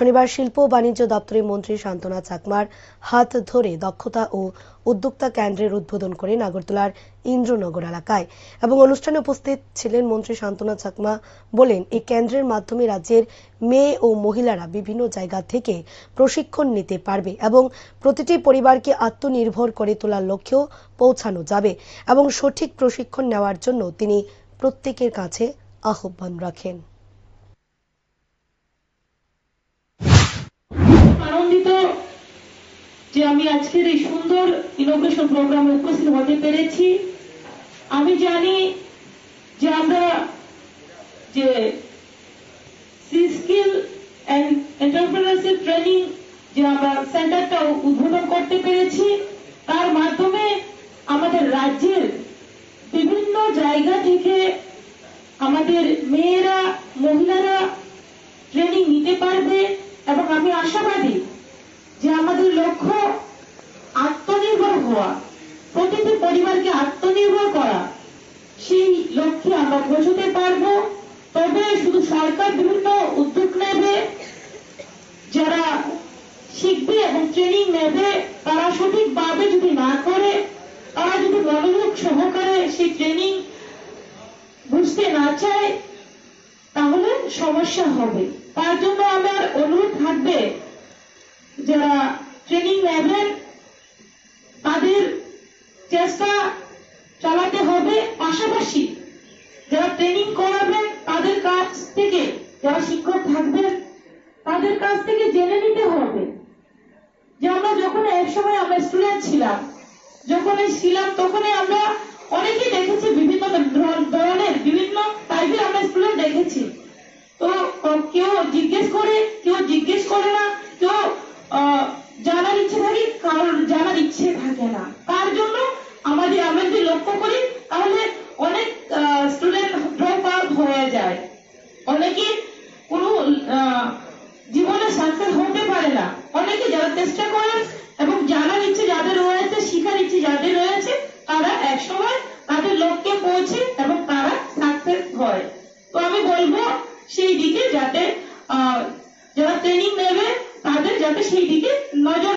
শনিবার শিল্প ও বাণিজ্য দপ্তরের মন্ত্রী শান্তনা চাকমার হাত ধরে দক্ষতা ও উদ্যোক্তা কেন্দ্রের উদ্বোধন করেন আগরতলার ইন্দ্রনগর এলাকায় এবং অনুষ্ঠানে উপস্থিত ছিলেন মন্ত্রী শান্তনা চাকমা বলেন, এই কেন্দ্রের মাধ্যমে রাজ্যের মেয়ে ও মহিলারা বিভিন্ন জায়গা থেকে প্রশিক্ষণ নিতে পারবে এবং প্রতিটি পরিবারকে আত্মনির্ভর করে তোলার লক্ষ্যেও পৌঁছানো যাবে এবং সঠিক প্রশিক্ষণ নেওয়ার জন্য তিনি প্রত্যেকের কাছে আহ্বান রাখেন আনন্দিত যে আমি আজকের এই সুন্দর ইনোগ্রেশন প্রোগ্রামে উপস্থিত হতে পেরেছি। আমি জানি যে আমরা যে স্কিল এন্টারপ্রেনারশিপ ট্রেনিং যে আমরা সেন্টারটা উদ্বোধন করতে পেরেছি, তার মাধ্যমে আমাদের রাজ্যের বিভিন্ন জায়গা থেকে আমাদের মেয়েরা, মহিলারা ট্রেনিং নিতে পারবে এবং আমি আশাবাদী যে আত্মনির্ভর হওয়া, প্রতিটি পরিবারকে আত্মনির্ভর করা, সেই লক্ষ্যে আমরা পৌঁছতে পারব। তবে শুধু সরকার বিভিন্ন উদ্যোগ নেবে, যারা শিখবে এবং ট্রেনিং নেবে, তারা সঠিকভাবে যদি না করে, তারা যদি মনোযোগ সহকারে সেই ট্রেনিং বুঝতে না চায়, তাহলে সমস্যা হবে। তার জন্য আমার অনুরোধ থাকবে, যারা ট্রেনিং নেবেন তাদের চেষ্টা চালাতে হবে পাশাপাশি যারা ট্রেনিং করাবেন তাদের কাছ থেকে, যারা শিক্ষক থাকবেন, তাদের কাছ থেকে জেনে নিতে হবে যে আমরা যখন এক সময় আমরা স্টুডেন্ট ছিলাম, যখন ছিলাম, তখনই আমরা অনেকেই দেখেছি বিভিন্ন ধর- ধরনের, বিভিন্ন টাইপের আমরা স্টুডেন্ট দেখেছি। তো কেউ জিজ্ঞেস করে কেউ জিজ্ঞেস করে না কেউ আহ, জানার ইচ্ছে থাকে কারোর জানার ইচ্ছে থাকে না তার জন্য আমাদের আমরা যদি লক্ষ্য করি তাহলে অনেক স্টুডেন্ট ড্রপ আউট হয়ে যায় অনেকে কোনো আহ, জীবনে সাকসেস হতে পারে না অনেকে যারা চেষ্টা করেন এবং জানার ইচ্ছে যাদের রয়েছে, শিখার ইচ্ছে যাদের রয়েছে, তারা একসময় তাদের লক্ষ্যে পৌঁছে এবং তারা সাকসেস হয়। তো আমি বলব সেই দিকে যাতে যারা ট্রেনিং নেবে, তাদের যাতে সেই দিকে নজর